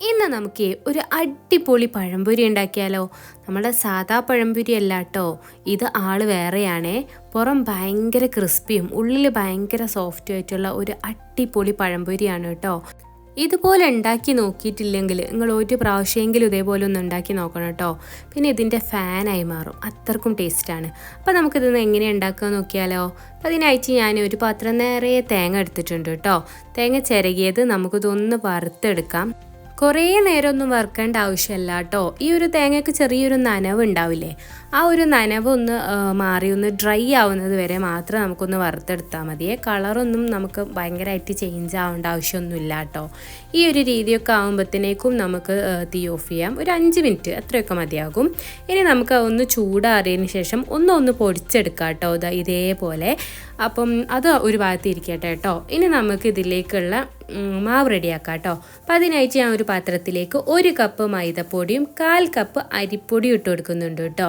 ഇന്ന് നമുക്ക് ഒരു അടിപൊളി പഴംപൊരി ഉണ്ടാക്കിയാലോ? നമ്മുടെ സാധാ പഴംപൊരി അല്ല കേട്ടോ. ഇത് ആൾ വേറെയാണേ. പുറം ഭയങ്കര ക്രിസ്പിയും ഉള്ളിൽ ഭയങ്കര സോഫ്റ്റും ആയിട്ടുള്ള ഒരു അടിപൊളി പഴംപൊരിയാണ് കേട്ടോ. ഇതുപോലെ ഉണ്ടാക്കി നോക്കിയിട്ടില്ലെങ്കിൽ നിങ്ങൾ ഒരു പ്രാവശ്യമെങ്കിലും ഇതേപോലെ ഒന്ന് ഉണ്ടാക്കി നോക്കണം കേട്ടോ. പിന്നെ ഇതിന്റെ ഫാനായി മാറും. അത്രക്കും ടേസ്റ്റാണ് അപ്പോൾ നമുക്കിതൊന്ന് എങ്ങനെ ഉണ്ടാക്കുക നോക്കിയാലോ? അപ്പോൾ അതിനായിട്ട് ഞാൻ ഒരു പാത്രം നിറയെ തേങ്ങ എടുത്തിട്ടുണ്ട് കേട്ടോ. തേങ്ങ ചിരകിയത് നമുക്കിതൊന്ന് വറുത്തെടുക്കാം. കുറേ നേരമൊന്നും വറുക്കേണ്ട ആവശ്യമില്ല കേട്ടോ. ഈ ഒരു തേങ്ങയ്ക്ക് ചെറിയൊരു നനവ് ഉണ്ടാവില്ലേ ആ ഒരു നനവൊന്ന് മാറി ഒന്ന് ഡ്രൈ ആവുന്നത് വരെ മാത്രം നമുക്കൊന്ന് വറുത്തെടുത്താൽ മതിയേ കളറൊന്നും നമുക്ക് ഭയങ്കരമായിട്ട് ചേഞ്ച് ആവേണ്ട ആവശ്യമൊന്നുമില്ല കേട്ടോ. ഈ ഒരു രീതിയൊക്കെ ആകുമ്പോഴത്തേക്കും നമുക്ക് തീ ഓഫ് ചെയ്യാം. ഒരു അഞ്ച് മിനിറ്റ് അത്രയൊക്കെ മതിയാകും. ഇനി നമുക്ക് ഒന്ന് ചൂടാറിയതിന് ശേഷം ഒന്ന് ഒന്ന് പൊടിച്ചെടുക്കാം കേട്ടോ. ഇത് ഇതേപോലെ. അപ്പം അത് ഒരു ഭാഗത്ത് ഇരിക്കട്ടെ കേട്ടോ. ഇനി നമുക്ക് ഇതിലേക്കുള്ള മാവ് റെഡിയാക്കാം കേട്ടോ. അപ്പം അതിനായിട്ട് ഞാൻ ഒരു പാത്രത്തിലേക്ക് ഒരു കപ്പ് മൈദപ്പൊടിയും കാൽ കപ്പ് അരിപ്പൊടിയും ഇട്ട് കൊടുക്കുന്നുണ്ട് കേട്ടോ.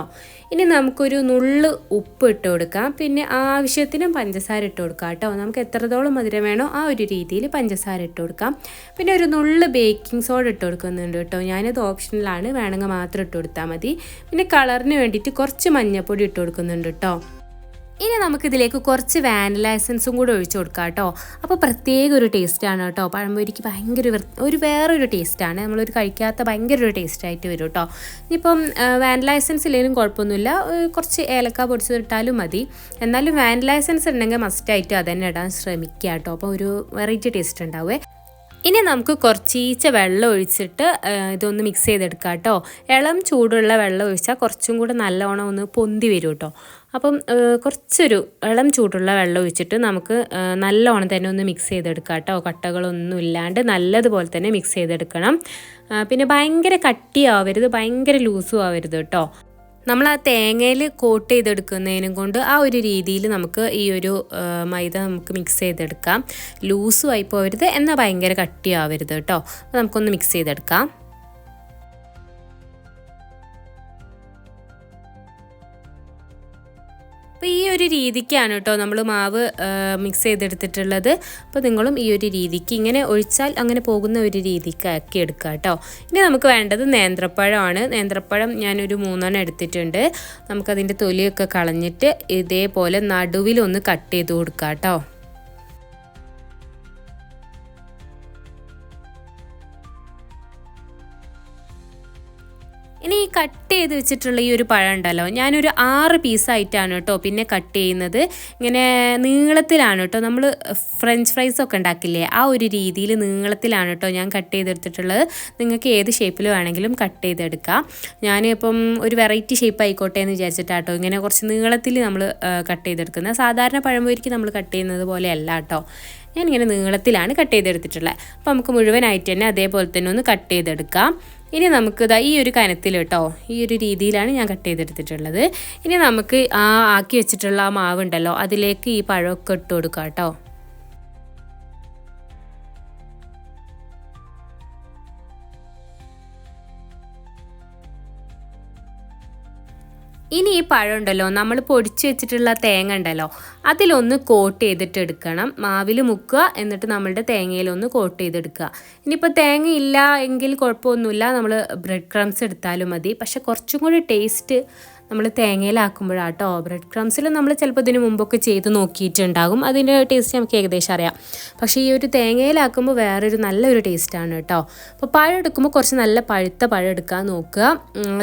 ഇനി നമുക്കൊരു നുള്ള് ഉപ്പ് ഇട്ട് കൊടുക്കാം. പിന്നെ ആവശ്യത്തിനും പഞ്ചസാര ഇട്ട് കൊടുക്കാം കേട്ടോ. നമുക്ക് എത്രത്തോളം മധുരം വേണോ ആ ഒരു രീതിയിൽ പഞ്ചസാര ഇട്ട് കൊടുക്കാം. പിന്നെ ഒരു നുള്ള് ബേക്കിംഗ് സോഡ ഇട്ട് കൊടുക്കുന്നുണ്ട് കേട്ടോ. ഞാനത് ഓപ്ഷനിലാണ് വേണമെങ്കിൽ മാത്രം ഇട്ട് കൊടുത്താൽ മതി. പിന്നെ കളറിന് വേണ്ടിയിട്ട് കുറച്ച് മഞ്ഞൾപ്പൊടി ഇട്ട് കൊടുക്കുന്നുണ്ട് കേട്ടോ. ഇനി നമുക്കിതിലേക്ക് കുറച്ച് വാനില എസൻസും കൂടെ ഒഴിച്ചു കൊടുക്കാം കേട്ടോ. അപ്പോൾ പ്രത്യേക ഒരു ടേസ്റ്റാണ് കേട്ടോ. പഴംപൊരിക്ക് ഭയങ്കര ഒരു വേറൊരു ടേസ്റ്റാണ് നമ്മളൊരു കഴിക്കാത്ത ഭയങ്കര ഒരു ടേസ്റ്റായിട്ട് വരും കേട്ടോ. ഇനിയിപ്പം വാനില എസൻസ് ഇല്ലെങ്കിലും കുഴപ്പമൊന്നുമില്ല. കുറച്ച് ഏലക്ക പൊടിച്ചിട്ടാലും മതി. എന്നാലും വാനില എസൻസ് ഉണ്ടെങ്കിൽ മസ്റ്റായിട്ട് അതന്നെ ഇടാൻ ശ്രമിക്കുക കേട്ടോ. അപ്പോൾ ഒരു വെറൈറ്റി ടേസ്റ്റ് ഉണ്ടാവുമേ ഇനി നമുക്ക് കുറച്ചീച്ച വെള്ളം ഒഴിച്ചിട്ട് ഇതൊന്ന് മിക്സ് ചെയ്തെടുക്കാം കേട്ടോ. ഇളം ചൂടുള്ള വെള്ളം ഒഴിച്ചാൽ കുറച്ചും കൂടെ നല്ലോണം ഒന്ന് പൊന്തി വരും കേട്ടോ. അപ്പം കുറച്ചൊരു ഇളം ചൂടുള്ള വെള്ളം ഒഴിച്ചിട്ട് നമുക്ക് നല്ലോണം തന്നെ ഒന്ന് മിക്സ് ചെയ്തെടുക്കാം കേട്ടോ. കട്ടകളൊന്നും ഇല്ലാണ്ട് നല്ലതുപോലെ തന്നെ മിക്സ് ചെയ്തെടുക്കണം. പിന്നെ ഭയങ്കര കട്ടിയാവരുത് ഭയങ്കര ലൂസും ആവരുത് കേട്ടോ. നമ്മൾ ആ തേങ്ങയിൽ കോട്ട് ചെയ്തെടുക്കുന്നതിനും കൊണ്ട് ആ ഒരു രീതിയിൽ നമുക്ക് ഈ ഒരു മൈദ നമുക്ക് മിക്സ് ചെയ്തെടുക്കാം. ലൂസും ആയി പോകരുത് എന്നാൽ ഭയങ്കര കട്ടിയാവരുത് കേട്ടോ. നമുക്കൊന്ന് മിക്സ് ചെയ്തെടുക്കാം. അപ്പോൾ ഈ ഒരു രീതിക്കാണ് കേട്ടോ നമ്മൾ മാവ് മിക്സ് ചെയ്തെടുത്തിട്ടുള്ളത്. അപ്പോൾ നിങ്ങളും ഈ ഒരു രീതിക്ക് ഇങ്ങനെ ഒഴിച്ചാൽ അങ്ങനെ പോകുന്ന ഒരു രീതിക്ക് ആക്കി എടുക്കുക കേട്ടോ. ഇനി നമുക്ക് വേണ്ടത് നേന്ത്രപ്പഴമാണ്. നേന്ത്രപ്പഴം ഞാനൊരു മൂന്നെണ്ണം എടുത്തിട്ടുണ്ട്. നമുക്കതിന്റെ തൊലിയൊക്കെ കളഞ്ഞിട്ട് ഇതേപോലെ നടുവിലൊന്ന് കട്ട് ചെയ്ത് കൊടുക്കാം കേട്ടോ. ഇനി ഈ കട്ട് ചെയ്ത് വെച്ചിട്ടുള്ള ഈ ഒരു പഴം ഉണ്ടല്ലോ ഞാനൊരു ആറ് പീസായിട്ടാണ് കേട്ടോ പിന്നെ കട്ട് ചെയ്യുന്നത്. ഇങ്ങനെ നീളത്തിലാണ് കേട്ടോ. നമ്മൾ ഫ്രഞ്ച് ഫ്രൈസ് ഒക്കെ ഉണ്ടാക്കില്ലേ ആ ഒരു രീതിയിൽ നീളത്തിലാണ് കേട്ടോ ഞാൻ കട്ട് ചെയ്തെടുത്തിട്ടുള്ളത്. നിങ്ങൾക്ക് ഏത് ഷേപ്പിൽ വേണമെങ്കിലും കട്ട് ചെയ്തെടുക്കാം. ഞാനിപ്പം ഒരു വെറൈറ്റി ഷേപ്പ് ആയിക്കോട്ടെ എന്ന് വിചാരിച്ചിട്ടാട്ടോ ഇങ്ങനെ കുറച്ച് നീളത്തിൽ നമ്മൾ കട്ട് ചെയ്തെടുക്കുന്നത്. സാധാരണ പഴംപൊരിക്ക് നമ്മൾ കട്ട് ചെയ്യുന്നത് പോലെയല്ല കേട്ടോ ഞാനിങ്ങനെ നീളത്തിലാണ് കട്ട് ചെയ്തെടുത്തിട്ടുള്ളത്. അപ്പോൾ നമുക്ക് മുഴുവനായിട്ട് തന്നെ അതേപോലെ തന്നെ ഒന്ന് കട്ട് ചെയ്തെടുക്കാം. ഇനി നമുക്ക് ഇതാ ഈ ഒരു കനത്തിൽ കേട്ടോ ഈ ഒരു രീതിയിലാണ് ഞാൻ കട്ട് ചെയ്തെടുത്തിട്ടുള്ളത്. ഇനി നമുക്ക് ആ ആക്കി വെച്ചിട്ടുള്ള ആ മാവുണ്ടല്ലോ അതിലേക്ക് ഈ പഴമൊക്കെ ഇട്ട് കൊടുക്കാം കേട്ടോ ഇനി ഈ പഴം ഉണ്ടല്ലോ നമ്മൾ പൊടിച്ച് വെച്ചിട്ടുള്ള തേങ്ങ ഉണ്ടല്ലോ അതിലൊന്ന് കോട്ട് ചെയ്തിട്ട് എടുക്കണം. മാവിൽ മുക്കുക എന്നിട്ട് നമ്മളുടെ തേങ്ങയിലൊന്ന് കോട്ട് ചെയ്തെടുക്കുക. ഇനിയിപ്പോൾ തേങ്ങ ഇല്ല എങ്കിൽ കുഴപ്പമൊന്നുമില്ല നമ്മൾ ബ്രെഡ് ക്രംസ് എടുത്താലും മതി. പക്ഷെ കുറച്ചും കൂടി ടേസ്റ്റ് നമ്മൾ തേങ്ങയിലാക്കുമ്പോഴാട്ടോ ബ്രെഡ് ക്രംസിൽ നമ്മൾ ചിലപ്പോൾ ഇതിന് മുമ്പൊക്കെ ചെയ്ത് നോക്കിയിട്ടുണ്ടാകും. അതിന്റെ ടേസ്റ്റ് നമുക്ക് ഏകദേശം അറിയാം. പക്ഷേ ഈ ഒരു തേങ്ങയിലാക്കുമ്പോൾ വേറൊരു നല്ലൊരു ടേസ്റ്റാണ് കേട്ടോ. അപ്പോൾ പഴം എടുക്കുമ്പോൾ കുറച്ച് നല്ല പഴുത്ത പഴം എടുക്കാൻ നോക്കുക.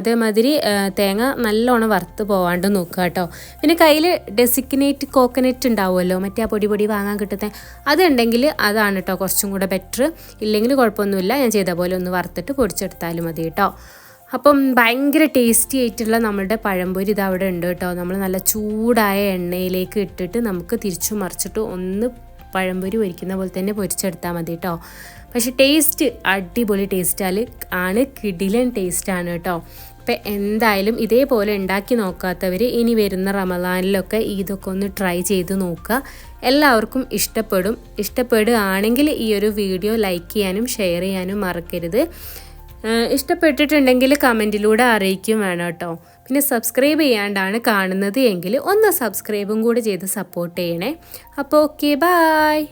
അതേമാതിരി തേങ്ങ നല്ലോണം വറുത്ത് പോവാണ്ട് നോക്കുക കേട്ടോ പിന്നെ കയ്യിൽ ഡെസിഗ്നേറ്റ് കോക്കനറ്റ് ഉണ്ടാവുമല്ലോ മറ്റേ ആ പൊടി പൊടി വാങ്ങാൻ കിട്ടുന്നത് അതുണ്ടെങ്കിൽ അതാണ് കേട്ടോ കുറച്ചും കൂടെ ബെറ്റർ ഇല്ലെങ്കിൽ കുഴപ്പമൊന്നുമില്ല ഞാൻ ചെയ്ത പോലെ ഒന്ന് വറുത്തിട്ട് പൊടിച്ചെടുത്താലും മതി കേട്ടോ അപ്പം ഭയങ്കര ടേസ്റ്റി ആയിട്ടുള്ള നമ്മളുടെ പഴംപൊരി ഇത് അവിടെ ഉണ്ട് കേട്ടോ നമ്മൾ നല്ല ചൂടായ എണ്ണയിലേക്ക് ഇട്ടിട്ട് നമുക്ക് തിരിച്ചു മറിച്ചിട്ട് ഒന്ന് പഴംപൊരി പൊരിക്കുന്ന പോലെ തന്നെ പൊരിച്ചെടുത്താൽ മതി കേട്ടോ പക്ഷെ ടേസ്റ്റ് അടിപൊളി ടേസ്റ്റാൽ ആണ് കിടിലൻ ടേസ്റ്റാണ് കേട്ടോ അപ്പം എന്തായാലും ഇതേപോലെ ഉണ്ടാക്കി നോക്കാത്തവർ ഇനി വരുന്ന റമദാനിലൊക്കെ ഇതൊക്കെ ഒന്ന് ട്രൈ ചെയ്ത് നോക്കുക. എല്ലാവർക്കും ഇഷ്ടപ്പെടും. ഇഷ്ടപ്പെടുകയാണെങ്കിൽ ഈ ഒരു വീഡിയോ ലൈക്ക് ചെയ്യാനും ഷെയർ ചെയ്യാനും മറക്കരുത്. ഇഷ്ടപ്പെട്ടിട്ടുണ്ടെങ്കിൽ കമന്റിലൂടെ അറിയിക്കും വേണം കേട്ടോ. പിന്നെ സബ്സ്ക്രൈബ് ചെയ്യാണ്ടാണ് കാണുന്നത് എങ്കിൽ ഒന്ന് സബ്സ്ക്രൈബും കൂടി ചെയ്ത് സപ്പോർട്ട് ചെയ്യണേ. അപ്പോൾ ഓക്കെ ബായ്